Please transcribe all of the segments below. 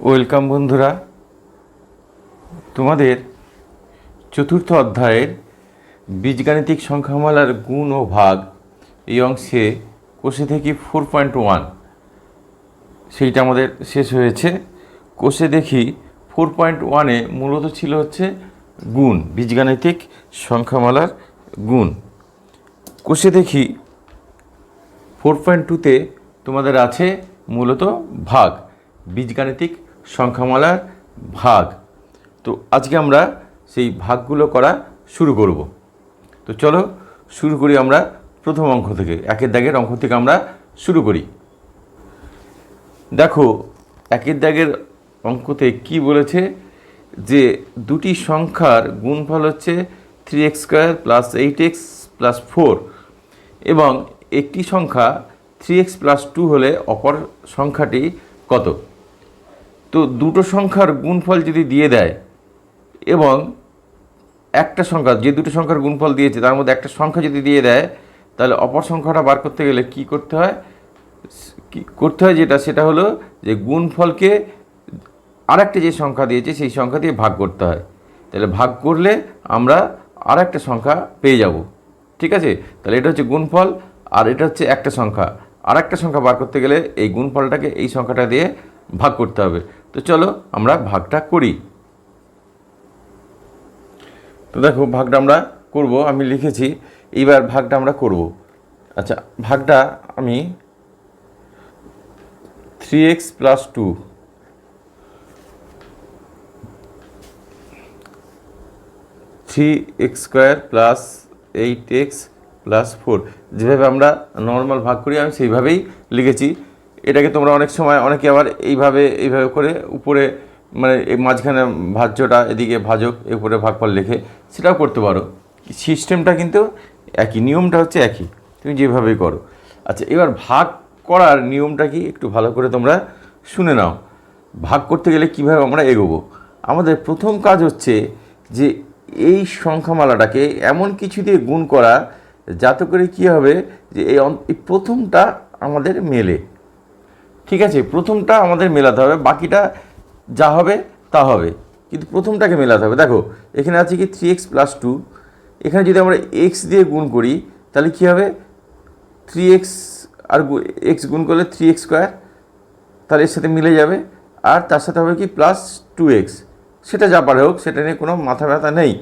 Welcome বন্ধুরা। তোমাদের চতুর্থ অধ্যায়ের বীজগাণিতিক সংখ্যামালার গুণ ও ভাগ এই অংশে কোষে থেকে ফোর পয়েন্ট ওয়ান সেইটা আমাদের শেষ হয়েছে। কোষে দেখি ফোর পয়েন্ট ওয়ানে মূলত ছিল হচ্ছে গুণ, বীজগাণিতিক সংখ্যামালার গুণ। কোষে দেখি ফোর পয়েন্ট টুতে তোমাদের আছে মূলত ভাগ, বীজগাণিতিক সংখ্যামালার ভাগ। তো আজকে আমরা সেই ভাগগুলো করা শুরু করব। তো চলো শুরু করি আমরা প্রথম অঙ্ক থেকে, একের দাগের অঙ্ক থেকে আমরা শুরু করি। দেখো, একের দাগের অঙ্কতে কি বলেছে যে দুটি সংখ্যার গুণফল হচ্ছে three x square plus eight x plus four এবং একটি সংখ্যা থ্রি এক্স প্লাস টু হলে অপর সংখ্যাটি কত? তো দুটো সংখ্যার গুণফল যদি দিয়ে দেয়, এবং একটা সংখ্যা, যে দুটো সংখ্যার গুণফল দিয়েছে, তার মধ্যে একটা সংখ্যা যদি দিয়ে দেয়, তাহলে অপর সংখ্যাটা বার করতে গেলে কি করতে হয়? কি করতে হয় যেটা, সেটা হলো যে গুণফলকে আরেকটা যে সংখ্যা দিয়েছে, সেই সংখ্যা দিয়ে ভাগ করতে হয়। তাহলে ভাগ করলে আমরা আর একটা সংখ্যা পেয়ে যাব। ঠিক আছে? তাহলে এটা হচ্ছে গুণফল, আর এটা হচ্ছে একটা সংখ্যা। আর একটা সংখ্যা বার করতে গেলে এই গুণফলটাকে এই সংখ্যাটা দিয়ে ভাগ করতে হবে। তো চলো আমরা ভাগটা করি। তো দেখো, ভাগটা আমরা করব, আমি লিখেছি, এইবার ভাগটা আমরা করব। আচ্ছা ভাগটা আমি three x plus two three x square plus eight x plus four যেভাবে আমরা নর্মাল ভাগ করি, আমি সেইভাবেই লিখেছি। এটাকে তোমরা অনেক সময় অনেকে আবার এইভাবে এইভাবে করে উপরে মানে এই মাঝখানে ভাজ্যটা এদিকে ভাজক এ উপরে ভাগফল লেখে, সেটাও করতে পারো। সিস্টেমটা কিন্তু একই, নিয়মটা হচ্ছে একই, তুমি যেভাবেই করো। আচ্ছা এবার ভাগ করার নিয়মটা কি একটু ভালো করে তোমরা শুনে নাও। ভাগ করতে গেলে কীভাবে আমরা এগোবো? আমাদের প্রথম কাজ হচ্ছে যে এই সংখ্যামালাটাকে এমন কিছু দিয়ে গুণ করা, যাতে করে কী হবে যে এই প্রথমটা আমাদের মেলে। ঠিক আছে, প্রথমটা আমাদের মেলাতে হবে, বাকিটা যা হবে তা হবে। কিন্তু প্রথমটাকে মেলাতে হবে। দেখো, এখানে আছে কি থ্রি এক্স প্লাস টু এখানে যদি আমরা এক্স দিয়ে গুণ করি, তাহলে কী হবে? থ্রি এক্স আর এক্স গুণ করলে থ্রি এক্স স্কোয়ার তাহলে এর সাথে মিলে যাবে। আর তার সাথে হবে কি প্লাস টু এক্স সেটা যা পারে হোক, সেটা নিয়ে কোনো মাথা ব্যথা নেই।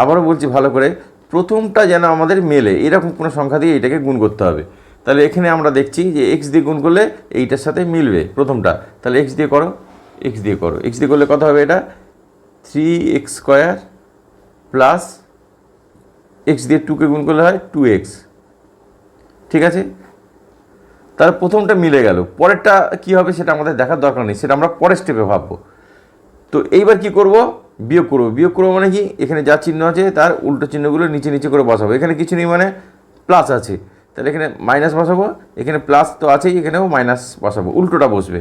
আবারও বলছি ভালো করে, প্রথমটা যেন আমাদের মেলে, এরকম কোনো সংখ্যা দিয়ে এটাকে গুণ করতে হবে। তাহলে এখানে আমরা দেখছি যে এক্স দিয়ে গুণ করলে এইটার সাথে মিলবে প্রথমটা। তাহলে এক্স দিয়ে করো এক্স দিয়ে করো। এক্স দিয়ে করলে কত হবে এটা? Three x square plus x দিয়ে টুকে গুণ করলে হয় টু এক্স ঠিক আছে? তাহলে প্রথমটা মিলে গেল। পরেরটা কি হবে সেটা আমাদের দেখার দরকার নেই, সেটা আমরা পরের স্টেপে ভাববো। তো এইবার কি করব? বিয়োগ করব। বিয়োগ করব মানে কি? এখানে যা চিহ্ন আছে তার উল্টো চিহ্নগুলো নিচে নিচে করে বসাবো। এখানে কিছু নেই মানে প্লাস আছে। তাহলে এখানে মাইনাস বসাবো, এখানে প্লাস তো আছেই, এখানেও মাইনাস বসাবো, উল্টোটা বসবে।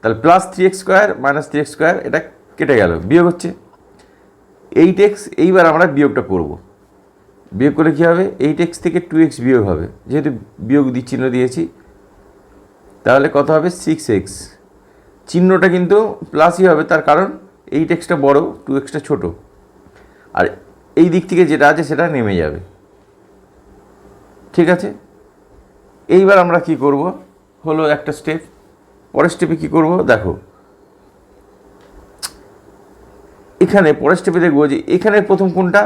তাহলে plus three x square minus three x square এটা কেটে গেল, বিয়োগ হচ্ছে। এইট এক্স এইবার আমরা বিয়োগটা করব। বিয়োগ করলে কী হবে? এইট এক্স থেকে টু এক্স বিয়োগ হবে। যেহেতু বিয়োগ চিহ্ন দিয়েছি, তাহলে কত হবে? সিক্স এক্স চিহ্নটা কিন্তু প্লাসই হবে, তার কারণ এইট এক্সটা বড়ো টু এক্সটা ছোটো। আর এই দিক থেকে যেটা আছে, সেটা নেমে যাবে। ঠিক আছে? এইবার আমরা কি করব? হলো একটা স্টেপ পরের স্টেপে কী করব? দেখো। এখানে পরের স্টেপে দেখব যে এখানে প্রথম কোনটা?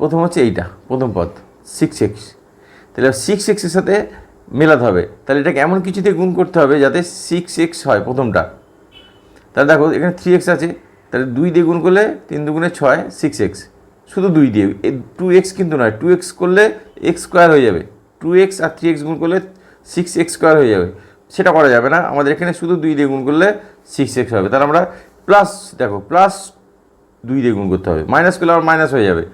প্রথম হচ্ছে এইটা, প্রথম পদ সিক্স এক্স তাহলে সিক্স এক্সের সাথে মেলাতে হবে। তাহলে এটাকে এমন কিছুতে গুণ করতে হবে যাতে সিক্স এক্স হয় প্রথমটা। তাহলে দেখো, এখানে থ্রি এক্স আছে। তাহলে দুই দিয়ে গুণ করলে তিন দুগুণে ছয় সিক্স এক্স শুধু দুই দিয়ে। টু এক্স কিন্তু নয়। টু এক্স করলে এক্স স্কোয়ার হয়ে যাবে। টু এক্স আর থ্রি এক্স গুণ করলে সিক্স এক্স স্কোয়ার হয়ে যাবে। সেটা করা যাবে না। আমাদের এখানে শুধু দুই দিয়ে গুণ করলে সিক্স এক্স হবে। তাহলে আমরা প্লাস দেখো প্লাস দুই দিয়ে গুণ করতে হবে। মাইনাস করলে আবার মাইনাস হয়ে যাবে।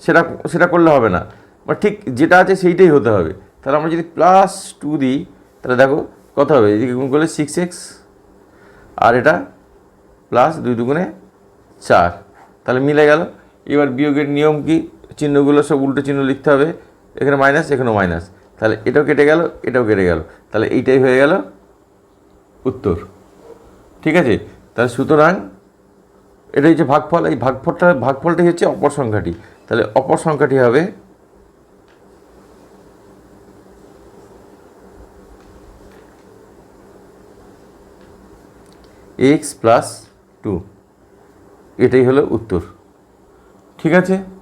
সেটা সেটা করলে হবে না। বা ঠিক যেটা আছে সেইটাই হতে হবে। তাহলে আমরা যদি প্লাস টু দিই, তাহলে দেখো কত হবে? এদিকে গুণ করলে সিক্স এক্স আর এটা প্লাস দুই দুগুণে চার। তাহলে মিলে গেল। এবার বিয়োগের নিয়ম কি? চিহ্নগুলো সব উল্টো চিহ্ন লিখতে হবে। এখানে মাইনাস এখানেও মাইনাস তাহলে এটাও কেটে গেল, এটাও কেটে গেল। তাহলে এইটাই হয়ে গেল উত্তর। ঠিক আছে? তাহলে সুতরাং এটা হচ্ছে ভাগফল। এই ভাগফলটা, ভাগফলটাই হচ্ছে অপর সংখ্যাটি। তাহলে অপর সংখ্যাটি হবে এক্স প্লাস টু এটাই হলো উত্তর। ঠিক আছে?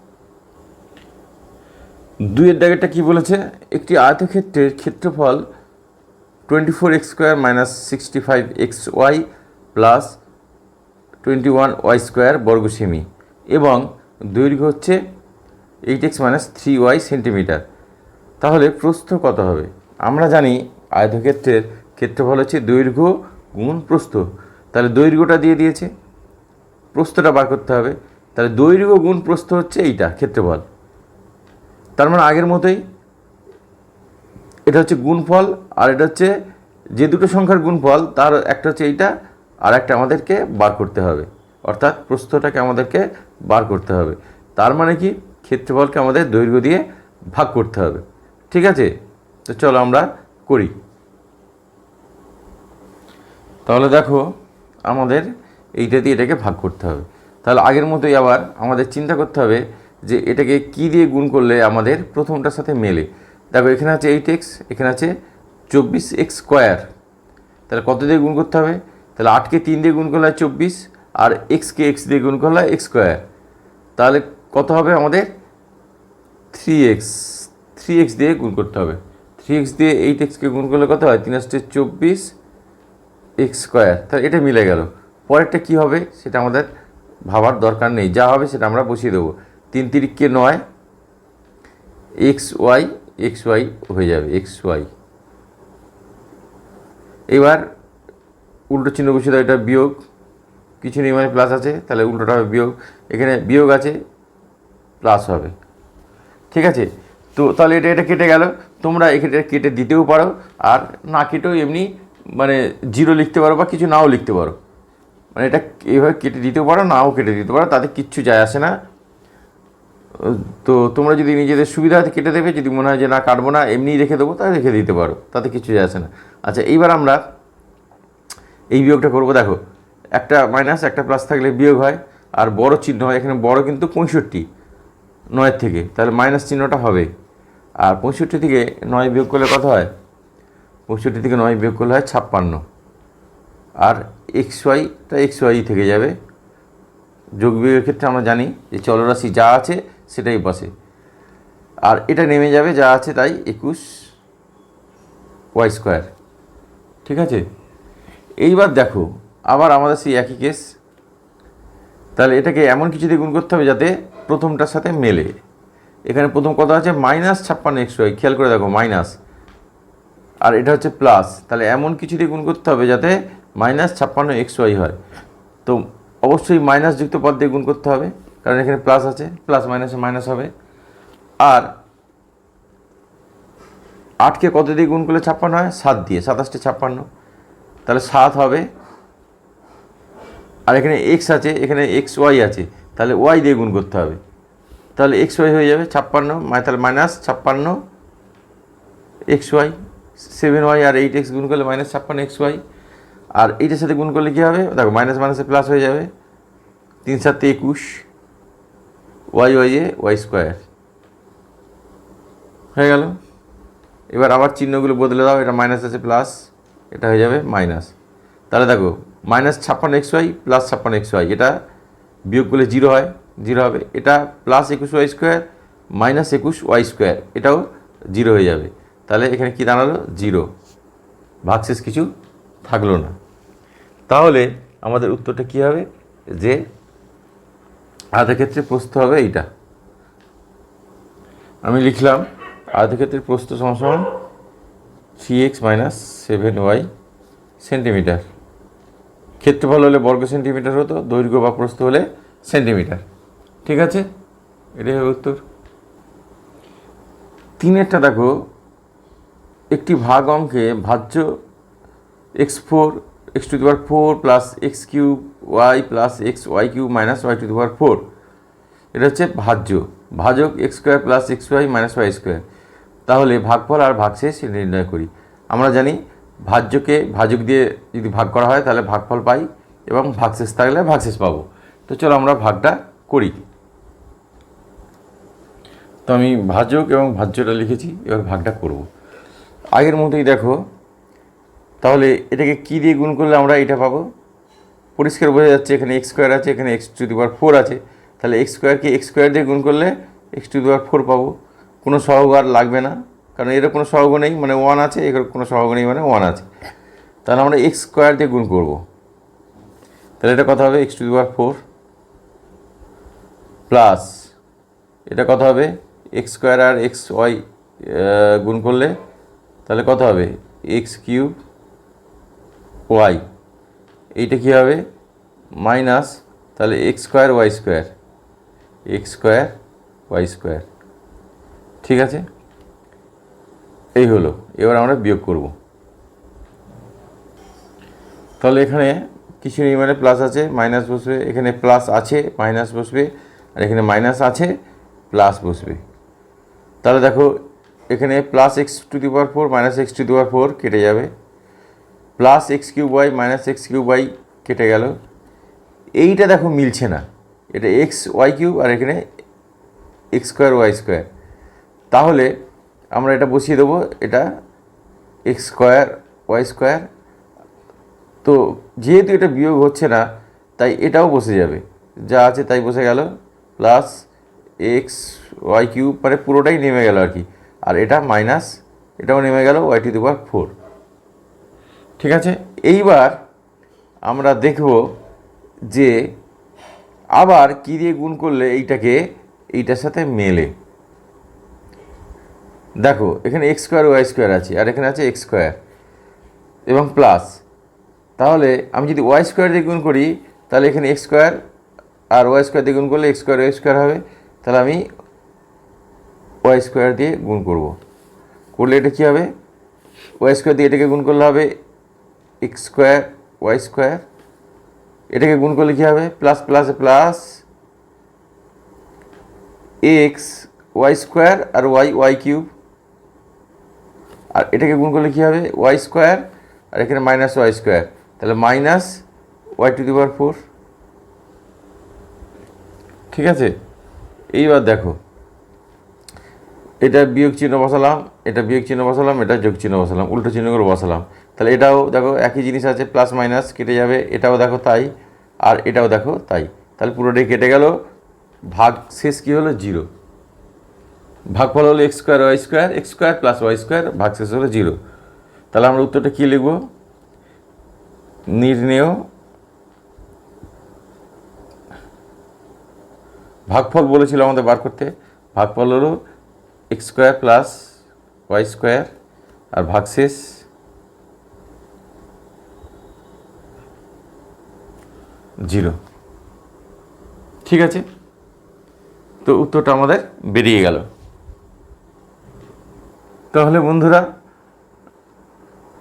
দুইয়ের দাগেরটা কী বলেছে? একটি আয়তক্ষেত্রের ক্ষেত্রফল twenty four x square minus sixty five x y plus twenty one y square বর্গ সেমি এবং দৈর্ঘ্য হচ্ছে eight x minus three y centimetre. তাহলে প্রস্থ কত হবে? আমরা জানি আয়তক্ষেত্রের ক্ষেত্রফল হচ্ছে দৈর্ঘ্য গুণ প্রস্থ। তাহলে দৈর্ঘ্যটা দিয়ে দিয়েছে। প্রস্থটা বার করতে হবে। তাহলে দৈর্ঘ্য গুণ প্রস্থ হচ্ছে এইটা, ক্ষেত্রফল। তার মানে আগের মতোই এটা হচ্ছে গুণফল আর এটা হচ্ছে যে দুটো সংখ্যার গুণফল, তার একটা হচ্ছে এইটা আর একটা আমাদেরকে বার করতে হবে। অর্থাৎ প্রস্থটাকে আমাদেরকে বার করতে হবে। তার মানে কি? ক্ষেত্রফলকে আমাদের দৈর্ঘ্য দিয়ে ভাগ করতে হবে। ঠিক আছে? তো চলো আমরা করি। তাহলে দেখো আমাদের এইটা দিয়ে এটাকে ভাগ করতে হবে। তাহলে আগের মতোই আবার আমাদের চিন্তা করতে হবে যে এটাকে কি দিয়ে গুণ করলে আমাদের প্রথমটার সাথে মেলে? দেখো, এখানে আছে এইট এক্স, এখানে আছে চব্বিশ এক্স স্কোয়ার। তাহলে কত দিয়ে গুণ করতে হবে? তাহলে আটকে তিন দিয়ে গুণ করলে চব্বিশ, আর এক্সকে এক্স দিয়ে গুণ করলে হয় এক্স স্কোয়ার। তাহলে কত হবে আমাদের? থ্রি এক্স থ্রি এক্স দিয়ে গুণ করতে হবে। থ্রি এক্স দিয়ে এইট এক্সকে গুণ করলে কত হয়? তিন আসছে চব্বিশ এক্স স্কোয়ার। তাহলে এটা মিলে গেল। পরেরটা কী হবে? সেটা আমাদের ভাবার দরকার নেই। যা হবে সেটা আমরা বসিয়ে দেবো। তিন তিরিককে নয়, এক্স ওয়াই এক্স ওয়াই হয়ে যাবে, এক্স ওয়াই। এবার উল্টো চিহ্ন দাও, এটা বিয়োগ। কিছু নেই মানে প্লাস আছে, তাহলে উল্টোটা হবে বিয়োগ। এখানে বিয়োগ আছে প্লাস হবে। ঠিক আছে? তো তাহলে এটা এটা কেটে গেল। তোমরা এখানে কেটে দিতেও পারো, আর না কেটেও এমনি মানে জিরো লিখতে পারো বা কিছু নাও লিখতে পারো। মানে এটা এইভাবে কেটে দিতেও পারো, নাও কেটে দিতে পারো, তাতে কিচ্ছু যায় আসে না। তো তোমরা যদি নিজেদের সুবিধাতে কেটে দেবে, যদি মনে হয় যে না, কাটবো না, এমনিই রেখে দেবো, তাহলে রেখে দিতে পারো, তাতে কিছু যায় আসে না। আচ্ছা এইবার আমরা এই বিয়োগটা করব। দেখো, একটা মাইনাস একটা প্লাস থাকলে বিয়োগ হয়, আর বড় চিহ্ন হয়, এখানে বড় কিন্তু পঁয়ষট্টি, নয়ের থেকে। তাহলে মাইনাস চিহ্নটা হবে। আর পঁয়ষট্টি থেকে নয় বিয়োগ করলে কত হয়? পঁয়ষট্টি থেকে নয় বিয়োগ করলে হয় ছাপ্পান্ন। আর এক্স ওয়াইটা এক্স ওয়াই থেকে যাবে। যোগ বিয়োগের ক্ষেত্রে আমরা জানি যে চলরাশি যা আছে সেটাই বসে। আর এটা নেমে যাবে যা আছে তাই একুশ ওয়াই স্কোয়ার। ঠিক আছে? এইবার দেখো, আবার আমাদের সেই একই কেস তাহলে এটাকে এমন কিছু দিয়ে গুণ করতে হবে যাতে প্রথমটার সাথে মেলে। এখানে প্রথম কথা আছে মাইনাস ছাপ্পান্ন এক্স ওয়াই খেয়াল করে দেখো মাইনাস আর এটা হচ্ছে প্লাস তাহলে এমন কিছু দিয়ে গুণ করতে হবে যাতে মাইনাস ছাপ্পান্ন এক্স ওয়াই হয়। তো অবশ্যই মাইনাস যুক্ত পদ দিয়ে গুণ করতে হবে, কারণ এখানে প্লাস আছে প্লাস মাইনাসে মাইনাস হবে। আর আটকে কত দিয়ে গুণ করলে ছাপ্পান্ন হয়? সাত দিয়ে সাতাশটি ছাপ্পান্ন। তাহলে সাত হবে। আর এখানে এক্স আছে, এখানে এক্স ওয়াই আছে, তাহলে ওয়াই দিয়ে গুণ করতে হবে। তাহলে এক্স ওয়াই হয়ে যাবে ছাপ্পান্ন মানে তাহলে মাইনাস ছাপ্পান্ন এক্স ওয়াই সেভেন ওয়াই আর এইট এক্স গুণ করলে মাইনাস ছাপ্পান্ন এক্স ওয়াই আর এইটার সাথে গুণ করলে কী হবে? দেখো মাইনাস মাইনাসে প্লাস হয়ে যাবে। তিন সাতে একুশ। ওয়াই ওয়াই এ ওয়াই স্কোয়ার হয়ে গেল। এবার আবার চিহ্নগুলো বদলে দাও, এটা মাইনাস আছে প্লাস এটা হয়ে যাবে মাইনাস তাহলে দেখো মাইনাস ছাপ্পান্ন এক্স ওয়াই প্লাস ছাপ্পান্ন এক্স ওয়াই এটা বিয়োগ করলে জিরো হয় জিরো হবে। এটা প্লাস একুশ ওয়াই স্কোয়ার মাইনাস একুশ ওয়াই স্কোয়ার এটাও জিরো হয়ে যাবে। তাহলে এখানে কি দাঁড়াল? জিরো ভাগশেষ কিছু থাকল না। তাহলে আমাদের উত্তরটা কী হবে? যে আয়তক্ষেত্রে প্রস্থ হবে এইটা। আমি লিখলাম আয়তক্ষেত্রের প্রস্থ সমান three x minus seven y centimetre. ক্ষেত্রফল হলে বর্গ সেন্টিমিটার হতো, দৈর্ঘ্য বা প্রস্থ হলে সেন্টিমিটার। ঠিক আছে? এটাই হবে উত্তর। তিনেরটা দেখো, একটি ভাগ অঙ্কে ভাজ্য x four x to the power four plus x cube y plus x y cube minus y to the power four এটা হচ্ছে ভাজ্য। ভাজক x square plus x y minus y square তাহলে ভাগফল আর ভাগশেষ নির্ণয় করি। আমরা জানি ভাজ্যকে ভাজক দিয়ে যদি ভাগ করা হয় তাহলে ভাগফল পাই এবং ভাগশেষ থাকলে ভাগশেষ পাবো। তো চলো আমরা ভাগটা করি। তো আমি ভাজক এবং ভাজ্যটা লিখেছি, এবার ভাগটা করব। আগের মতোই দেখো তাহলে এটাকে কী দিয়ে গুণ করলে আমরা এটা পাবো? পরিষ্কার বোঝা যাচ্ছে এখানে এক্স স্কোয়ার আছে, এখানে x to the power four আছে। তাহলে এক্স স্কোয়ারকে এক্স স্কোয়ার দিয়ে গুণ করলে x to the power four পাবো। কোনো সহগ আর লাগবে না, কারণ এর কোনো সহগ নেই মানে ওয়ান আছে, এর কোনো সহগ নেই মানে ওয়ান আছে। তাহলে আমরা এক্স স্কোয়ার দিয়ে গুণ করব। তাহলে এটা কথা হবে? X to the power four plus এটা কথা হবে? এক্স স্কোয়ার আর এক্স ওয়াই গুণ করলে তাহলে কত হবে? X cube y. এইটা কী হবে? মাইনাস, তাহলে x square y square. X square y square. ঠিক আছে? এই হলো। এবার আমরা বিয়োগ করব। তাহলে এখানে কিছু মানে প্লাস আছে মাইনাস বসবে। এখানে প্লাস আছে মাইনাস বসবে। আর এখানে মাইনাস আছে প্লাস বসবে। তাহলে দেখো, এখানে plus x to the power four minus x to the power four কেটে যাবে। Plus x cube y minus x cube y কেটে গেল। এইটা দেখো মিলছে না। এটা এক্স ওয়াই কিউব আর এখানে এক্স স্কোয়ার ওয়াই স্কোয়ার তাহলে আমরা এটা বসিয়ে দেবো, এটা এক্স স্কোয়ার ওয়াই স্কোয়ার তো যেহেতু এটা বিয়োগ হচ্ছে না, তাই এটাও বসে যাবে। যা আছে তাই বসে গেল। প্লাস এক্স ওয়াই কিউব মানে পুরোটাই নেমে গেল আর কি। আর এটা মাইনাস এটাও নেমে গেল ওয়াই টু দি ফোর ঠিক আছে? এইবার আমরা দেখব যে আবার কী দিয়ে গুণ করলে এইটাকে, এইটার সাথে মেলে। দেখো, এখানে এক্স স্কোয়ার ওয়াই স্কোয়ার আছে, আর এখানে আছে এক্স স্কোয়ার এবং প্লাস তাহলে আমি যদি ওয়াই স্কোয়ার দিয়ে গুণ করি, তাহলে এখানে এক্স স্কোয়ার আর ওয়াই স্কোয়ার দিয়ে গুণ করলে এক্স স্কোয়ার ওয়াই স্কোয়ার হবে। তাহলে আমি ওয়াই স্কোয়ার দিয়ে গুণ করব। করলে এটা কী হবে? ওয়াই স্কোয়ার দিয়ে এটাকে গুণ করলে হবে এক্স স্কোয়ার ওয়াই স্কোয়ার এটাকে গুণ করলে কী হবে? প্লাস প্লাসে প্লাস এক্স ওয়াই স্কোয়ার আর ওয়াই ওয়াই কিউব আর এটাকে গুণ করলে কী হবে? ওয়াই স্কোয়ার আর এখানে মাইনাস ওয়াই স্কোয়ার তাহলে minus y to the power four ঠিক আছে? এইবার দেখো। এটা বিয়োগ চিহ্ন বসালাম, এটা বিয়োগ চিহ্ন বসালাম, এটা যোগ চিহ্ন বসালাম, উল্টো চিহ্ন করে বসালাম। তাহলে এটাও দেখো একই জিনিস আছে প্লাস মাইনাস কেটে যাবে, এটাও দেখো তাই, আর এটাও দেখো তাই। তাহলে পুরোটাই কেটে গেল, ভাগ শেষ কী হলো? জিরো ভাগফল হলো x square y square x square plus y square ভাগ শেষ হলো জিরো তাহলে আমরা উত্তরটা কী লিখব? নির্ণেয়, ভাগফল বলেছিল আমাদের বার করতে, ভাগফল হলো x square plus y square আর ভাগশেষ জিরো। ঠিক আছে? তো উত্তরটা আমাদের বেরিয়ে গেল। তাহলে বন্ধুরা,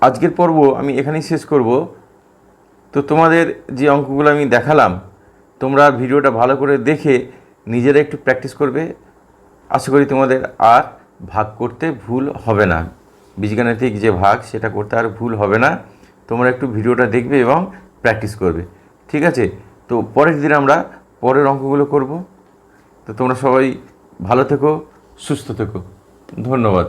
আজকের পর্ব আমি এখানেই শেষ করব। তো তোমাদের যে অঙ্কগুলো আমি দেখালাম, তোমরা ভিডিওটা ভালো করে দেখে নিজেরা একটু প্র্যাকটিস করবে। আশা করি তোমাদের আর ভাগ করতে ভুল হবে না। বীজগাণিতিক যে ভাগ, সেটা করতে আর ভুল হবে না। তোমরা একটু ভিডিওটা দেখবে এবং প্র্যাকটিস করবে। ঠিক আছে? তো পরের দিন আমরা পরের অঙ্কগুলো করব। তো তোমরা সবাই ভালো থেকো, সুস্থ থেকো। ধন্যবাদ।